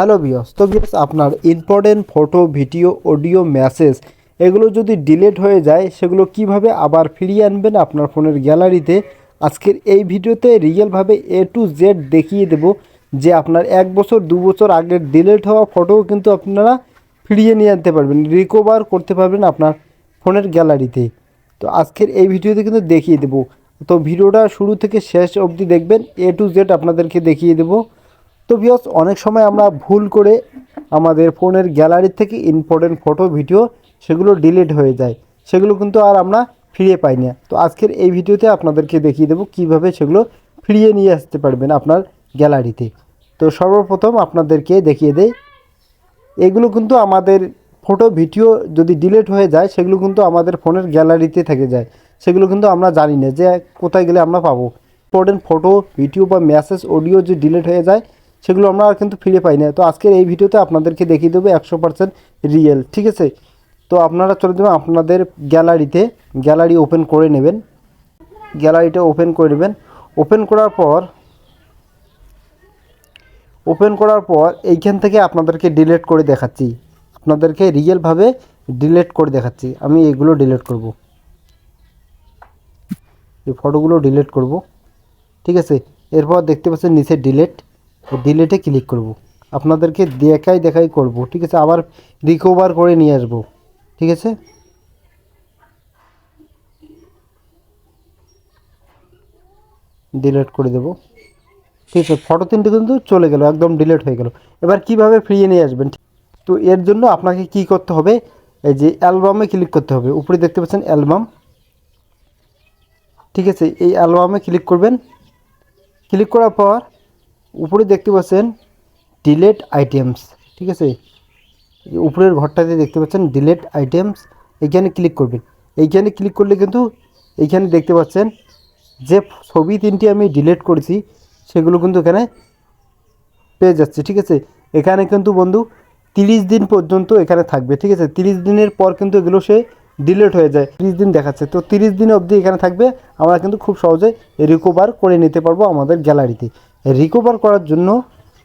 Hello বিয়স তো বিয়স আপনার important photo video audio message এগুলো যদি ডিলিট হয়ে যায়, সেগুলো কীভাবে আবার ফিরিয়ে আনবেন আপনার ফোনের গ্যালারিতে? আজকের এই ভিডিওতে রিয়েলভাবে এ টু জেড দেখিয়ে দেব যে আপনার এক বছর, দু বছর আগের ডিলিট হওয়া ফটোও কিন্তু আপনারা ফিরিয়ে নিয়ে আনতে পারবেন রিকভার করতে পারবেন আপনার ফোনের গ্যালারিতে। তো আজকের এই ভিডিওতে কিন্তু দেখিয়ে দেবো। তো ভিডিওটা শুরু থেকে শেষ অবধি দেখবেন এ টু জেড আপনাদেরকে দেখিয়ে দেবো। তো বিয়স অনেক সময় আমরা ভুল করে আমাদের ফোনের গ্যালারি থেকে ইম্পর্টেন্ট ফটো ভিডিও সেগুলো ডিলিট হয়ে যায়। সেগুলো কিন্তু আর আমরা ফিরিয়ে পাই না। তো আজকের এই ভিডিওতে আপনাদেরকে দেখিয়ে দেবো কীভাবে সেগুলো ফিরিয়ে নিয়ে আসতে পারবেন আপনার গ্যালারিতে তো। সর্বপ্রথম আপনাদেরকে দেখিয়ে দেয় এগুলো কিন্তু আমাদের ফটো ভিডিও যদি ডিলিট হয়ে যায়, সেগুলো কিন্তু আমাদের ফোনের গ্যালারিতে থেকে যায়। সেগুলো কিন্তু আমরা জানি না যে কোথায় গেলে আমরা পাবো। ইম্পর্টেন্ট ফটো ভিডিও বা মেসেজ অডিও যদি ডিলিট হয়ে যায় সেগুলো আমরা আর কিন্তু ফিরে পাই না। তো আজকের এই ভিডিওতে আপনাদেরকে দেখিয়ে দেবো একশো পার্সেন্ট রিয়েল, ঠিক আছে? তো আপনারা চলে দেবেন আপনাদের গ্যালারিতে, গ্যালারি ওপেন করে নেবেন। গ্যালারিটা ওপেন করে নেবেন। ওপেন করার পর, ওপেন করার পর এইখান থেকে আপনাদেরকে ডিলেট করে দেখাচ্ছি। আপনাদেরকে রিয়েলভাবে ডিলেট করে দেখাচ্ছি। আমি এগুলো ডিলেট করব। এই ফটোগুলো ডিলেট করব। ঠিক আছে? এরপর দেখতে পাচ্ছেন নিচে ডিলেট। ডিলেটে ক্লিক করব। আপনাদেরকে দেখাই দেখাই করব, ঠিক আছে? আবার রিকভার করে নিয়ে আসব, ঠিক আছে? ডিলিট করে দেব। ঠিক আছে ফটো তিনটে কিন্তু চলে গেল, একদম ডিলিট হয়ে গেল। এবার কীভাবে ফিরিয়ে নিয়ে আসবেন? তো এর জন্য আপনাকে কি করতে হবে? এই যে অ্যালবামে ক্লিক করতে হবে। উপরে দেখতে পাচ্ছেন অ্যালবাম ঠিক আছে, এই অ্যালবামে ক্লিক করবেন। ক্লিক করার পর উপরে দেখতে পাচ্ছেন ডিলেট আইটেমস ঠিক আছে? উপরের ঘরটাতে দেখতে পাচ্ছেন ডিলেট আইটেমস এইখানে ক্লিক করবেন। এইখানে ক্লিক করলে কিন্তু এইখানে দেখতে পাচ্ছেন যে ছবি তিনটি আমি ডিলেট করেছি, সেগুলো কিন্তু এখানে পেয়ে যাচ্ছে, ঠিক আছে? এখানে কিন্তু বন্ধু তিরিশ দিন পর্যন্ত এখানে থাকবে, ঠিক আছে? তিরিশ দিনের পর কিন্তু এগুলো সে ডিলেট হয়ে যায়, তিরিশ দিন দেখাচ্ছে। তো তিরিশ দিন অবধি এখানে থাকবে, আমরা কিন্তু খুব সহজে রিকভার করে নিতে পারব আমাদের গ্যালারিতে রিকভার করার জন্য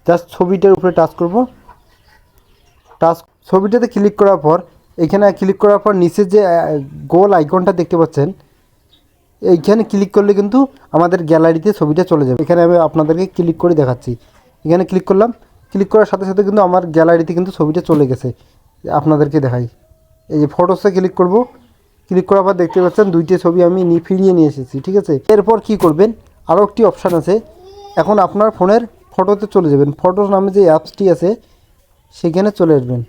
জাস্ট ছবিটার উপরে টাচ করব। টাচ ছবিটাতে ক্লিক করার পর, এখানে ক্লিক করার পর নিচে যে গোল আইকনটা দেখতে পাচ্ছেন, এইখানে ক্লিক করলে কিন্তু আমাদের গ্যালারিতে ছবিটা চলে যাবে। এখানে আমি আপনাদেরকে ক্লিক করে দেখাচ্ছি। এখানে ক্লিক করলাম। ক্লিক করার সাথে সাথে কিন্তু আমার গ্যালারিতে কিন্তু ছবিটা চলে গেছে। আপনাদেরকে দেখাই। এই যে ফটোসে ক্লিক করব। ক্লিক করার পর দেখতে পাচ্ছেন দুইটি ছবি আমি ফিরিয়ে নিয়ে এসেছি, ঠিক আছে? এরপর কি করবেন? আরও একটি অপশান আছে। এখন আপনার ফোনের ফটোতে চলে যাবেন। ফটোস নামে যে অ্যাপসটি আছে, সেখানে চলে আসবেন।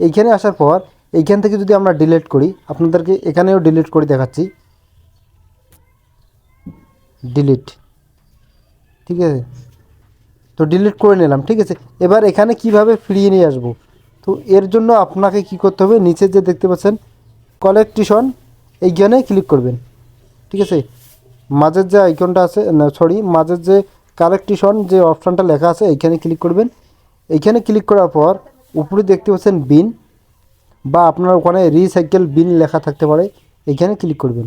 এইখানে আসার পর, এইখান থেকে যদি আমরা ডিলিট করি, আপনাদেরকে এখানেও ডিলিট করে দেখাচ্ছি। ডিলিট ঠিক আছে? তো ডিলিট করে নিলাম, ঠিক আছে? এবার এখানে কীভাবে ফিরিয়ে নিয়ে আসব? তো এর জন্য আপনাকে কি করতে হবে? নিচে যে দেখতে পাচ্ছেন কালেকটিশন এইখানে ক্লিক করবেন। ঠিক আছে? মাঝের যে আইকনটা আছে সরি মাঝের যে কালেকটিশন যে অপশানটা লেখা আছে, এইখানে ক্লিক করবেন। এইখানে ক্লিক করার পর উপরে দেখতে পাচ্ছেন বিন বা আপনার ওখানে রিসাইকেল বিন লেখা থাকতে পারে, এইখানে ক্লিক করবেন।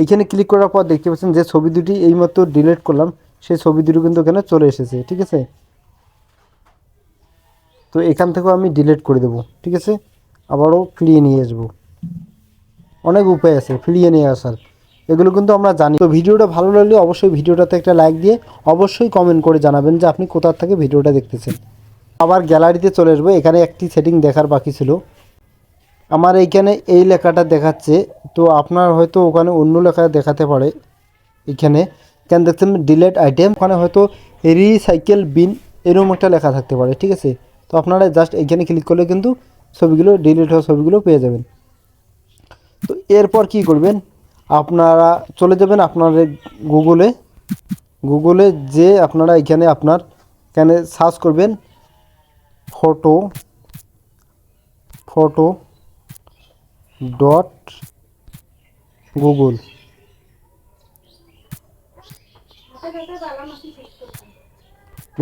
এইখানে ক্লিক করার পর দেখতে পাচ্ছেন যে ছবি দুটি এইমাত্র ডিলিট করলাম, সেই ছবি দুটো কিন্তু এখানে চলে এসেছে, ঠিক আছে? তো এখান থেকেও আমি ডিলিট করে দেবো, ঠিক আছে? আবারও ফিরিয়ে নিয়ে আসব। অনেক উপায় আছে, ফিরিয়ে নিয়ে আসার। এগুলো কিন্তু আমরা জানি। তো ভিডিওটা ভালো লাগলে অবশ্যই ভিডিওটাতে একটা লাইক দিয়ে অবশ্যই কমেন্ট করে জানাবেন যে আপনি কোথার থেকে ভিডিওটা দেখতেছেন। আবার গ্যালারিতে চলে আসব, এখানে একটি সেটিং দেখার বাকি ছিল। আমার এইখানে এই লেখাটা দেখাচ্ছে, তো আপনার হয়তো ওখানে অন্য লেখা দেখাতে পারে। এখানে কেন দেখছেন ডিলেট আইটেম ওখানে হয়তো রিসাইকেল বিন এরকম একটা লেখা থাকতে পারে, ঠিক আছে? তো আপনারা জাস্ট এইখানে ক্লিক করলে কিন্তু ছবিগুলো ডিলিট হওয়া ছবিগুলো পেয়ে যাবেন। তো এরপর কি করবেন? আপনারা চলে যাবেন আপনাদের গুগলে। গুগলে যে আপনারা এখানে আপনার এখানে সার্চ করবেন। Photo photo dot Google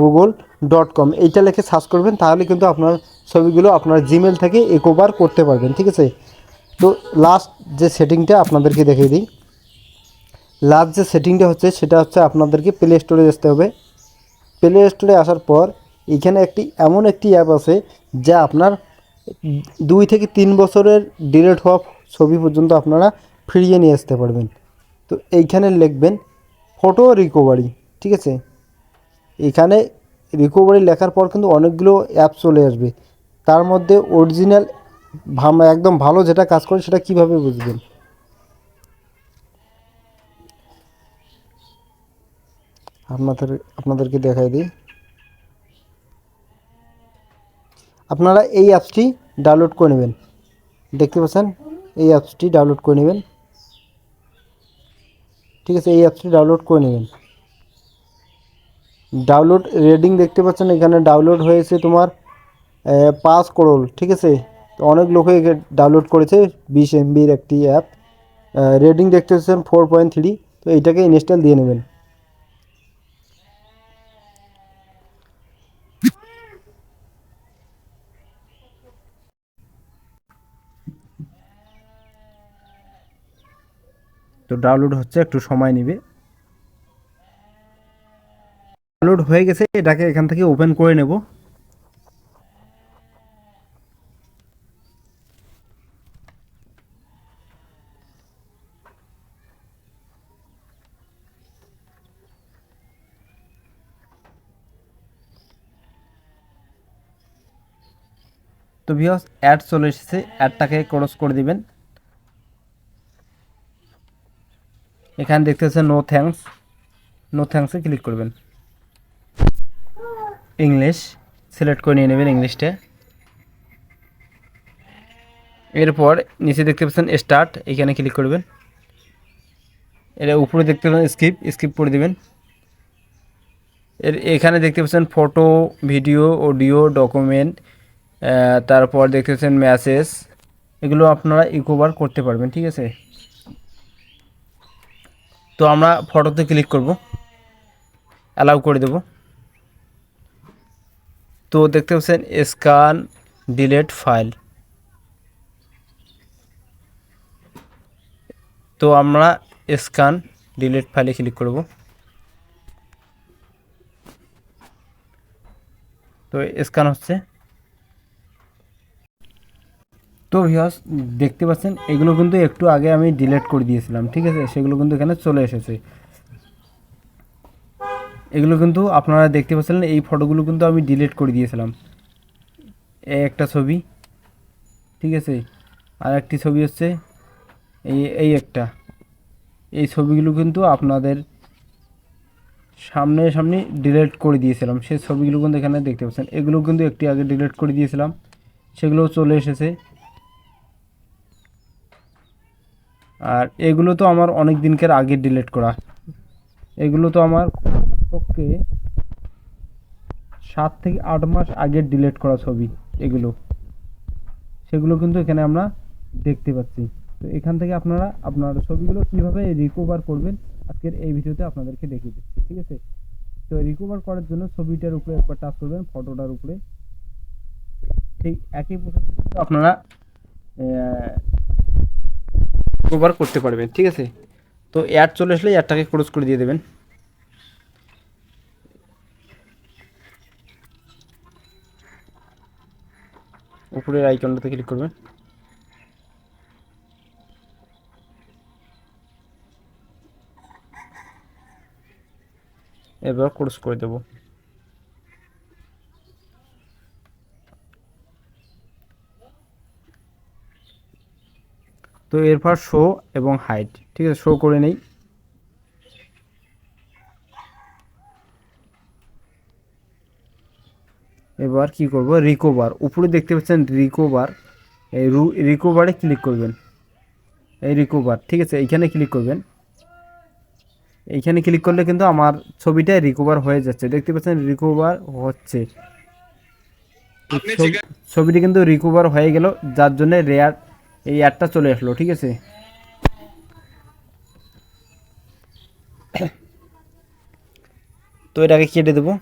Google dot com এইটা লিখে সার্চ করবেন, তাহলে কিন্তু আপনার ছবিগুলো আপনার জিমেল থেকে একোবার করতে পারবেন, ঠিক আছে? তো লাস্ট যে সেটিংটা আপনাদেরকে দেখিয়ে দিই। লাস্ট যে সেটিংটা হচ্ছে, সেটা হচ্ছে আপনাদেরকে প্লে স্টোরে আসতে হবে। প্লে স্টোরে আসার পর, এখানে একটি, এমন একটি অ্যাপ আছে, যা আপনার দুই থেকে তিন বছরের ডিলেট হওয়া ছবি পর্যন্ত আপনারা ফিরিয়ে নিয়ে আসতে পারবেন। তো এইখানে লিখবেন ফটো রিকভারি ঠিক আছে? এখানে রিকভারি লেখার পর কিন্তু অনেকগুলো অ্যাপ চলে আসবে। তার মধ্যে অরিজিনাল একদম ভালো যেটা কাজ করে সেটা কীভাবে বুঝবেন? আপনাদের, আপনাদেরকে দেখাই দিই। আপনারা এই অ্যাপসটি ডাউনলোড করে নেবেন। দেখতে পাচ্ছেন? এই অ্যাপসটি ডাউনলোড করে নেবেন। ঠিক আছে, এই অ্যাপসটি ডাউনলোড করে নেবেন। ডাউনলোড রেডিং দেখতে পাচ্ছেন, এখানে ডাউনলোড হয়েছে তোমার পাঁচ করোল, ঠিক আছে? তো অনেক লোকে ডাউনলোড করেছে বিশ এমবির একটি অ্যাপ রেডিং দেখতে পাচ্ছেন ফোর পয়েন্ট থ্রি তো এইটাকে ইনস্টল দিয়ে নেবেন। তো ডাউনলোড হচ্ছে, একটু সময় নেবে। ডাউনলোড হয়ে গেছে, এটাকে এখান থেকে ওপেন করে নেব। তো ভিওস অ্যাড চলে এসেছে অ্যাডটাকে ক্রস করে দিবেন। এখানে দেখতে পাচ্ছেন নো থ্যাঙ্কস নো থ্যাঙ্কসে ক্লিক করবেন। ইংলিশ সিলেক্ট করে নিয়ে নেবেন ইংলিশটা এরপর নিচে দেখতে পাচ্ছেন স্টার্ট এখানে ক্লিক করবেন। এর উপরে দেখতে পাচ্ছেন স্কিপ স্কিপ করে দিবেন। এর এখানে দেখতে পাচ্ছেন ফটো ভিডিও অডিও ডকুমেন্ট তারপর দেখতে পাচ্ছেন মেসেজ এগুলো আপনারা ইকোভার করতে পারবেন, ঠিক আছে? তো আমরা ফটোতে ক্লিক করব। অ্যালাউ করে দেব। তো দেখতে পাচ্ছেন স্ক্যান ডিলেট ফাইল তো আমরা স্ক্যান ডিলেট ফাইলে ক্লিক করব। তো স্ক্যান হচ্ছে। তো ভিউয়ার্স দেখতে পাচ্ছেন, এগুলো কিন্তু একটু আগে আমি ডিলিট করে দিয়েছিলাম, ঠিক আছে? সেগুলো কিন্তু এখানে চলে এসেছে। এগুলো কিন্তু আপনারা দেখতে পাচ্ছিলেন এই ফটোগুলো কিন্তু আমি ডিলিট করে দিয়েছিলাম। এই একটা ছবি, ঠিক আছে? আর একটি ছবি হচ্ছে, এই এই একটা। এই ছবিগুলো কিন্তু আপনাদের সামনে সামনে ডিলিট করে দিয়েছিলাম। সেই ছবিগুলো কিন্তু এখানে দেখতে পাচ্ছেন। এগুলো কিন্তু একটি আগে ডিলিট করে দিয়েছিলাম। সেগুলোও চলে এসেছে। আর এগুলো তো আমার অনেক দিনকার আগে ডিলিট করা। এগুলো তো আমার পক্ষে সাত থেকে আট মাস আগে ডিলিট করা ছবি, এগুলো। সেগুলো কিন্তু এখানে আমরা দেখতে পাচ্ছি। তো এখান থেকে আপনারা আপনার ছবিগুলো কীভাবে রিকভার করবেন, আজকের এই ভিডিওতে আপনাদেরকে দেখিয়ে দিচ্ছি, ঠিক আছে? তো রিকভার করার জন্য ছবিটার উপরে একবার টাচ করবেন ফটোটার উপরে। সেই একই প্রসেসে আপনারা রিকভার করতে পারবেন, ঠিক আছে? তো অ্যাড চলে আসলে অ্যাডটাকে ক্লোজ করে দিয়ে দেবেন। উপরের আইকনটাতে ক্লিক করবেন। এবার ক্লোজ করে দেব। তো এরপর শো এবং হাইট ঠিক আছে? শো করে নেই। এবার কি করব? রিকভার উপরে দেখতে পাচ্ছেন রিকভার এই রিকভারে ক্লিক করবেন। এই রিকভার ঠিক আছে? এইখানে ক্লিক করবেন। এইখানে ক্লিক করলে কিন্তু আমার ছবিটা রিকভার হয়ে যাচ্ছে। দেখতে পাচ্ছেন রিকভার হচ্ছে। ছবি- ছবিটি কিন্তু রিকভার হয়ে গেল যার জন্য রেয়ার এই অ্যাডটা চলে আসলো, ঠিক আছে? তো এটাকে কেটে দেবো।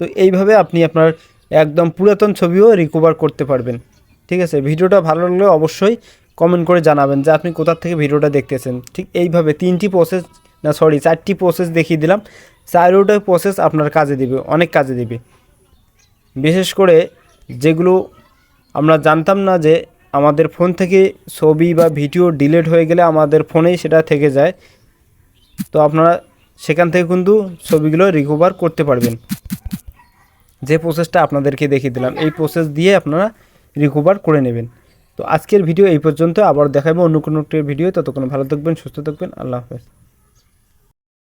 তো এইভাবে আপনি আপনার একদম পুরাতন ছবিও রিকভার করতে পারবেন, ঠিক আছে? ভিডিওটা ভালো লাগলে অবশ্যই কমেন্ট করে জানাবেন যে আপনি কোথা থেকে ভিডিওটা দেখতেছেন। ঠিক এইভাবে তিনটি প্রসেস না সরি চারটি প্রসেস দেখিয়ে দিলাম। চারোটা প্রসেস আপনার কাজে দিবে, অনেক কাজে দিবে। বিশেষ করে যেগুলো আমরা জানতাম না যে আমাদের ফোন থেকে ছবি বা ভিডিও ডিলিট হয়ে গেলে আমাদের ফোনেই সেটা থেকে যায়। তো আপনারা সেখান থেকে কিন্তু ছবিগুলো রিকভার করতে পারবেন। যে প্রসেসটা আপনাদেরকে দেখিয়ে দিলাম, এই প্রসেস দিয়ে আপনারা রিকভার করে নেবেন। তো আজকের ভিডিও এই পর্যন্ত, আবার দেখাবো অন্য কোনো ভিডিও। ততক্ষণ ভালো থাকবেন, সুস্থ থাকবেন। আল্লাহ হাফেজ।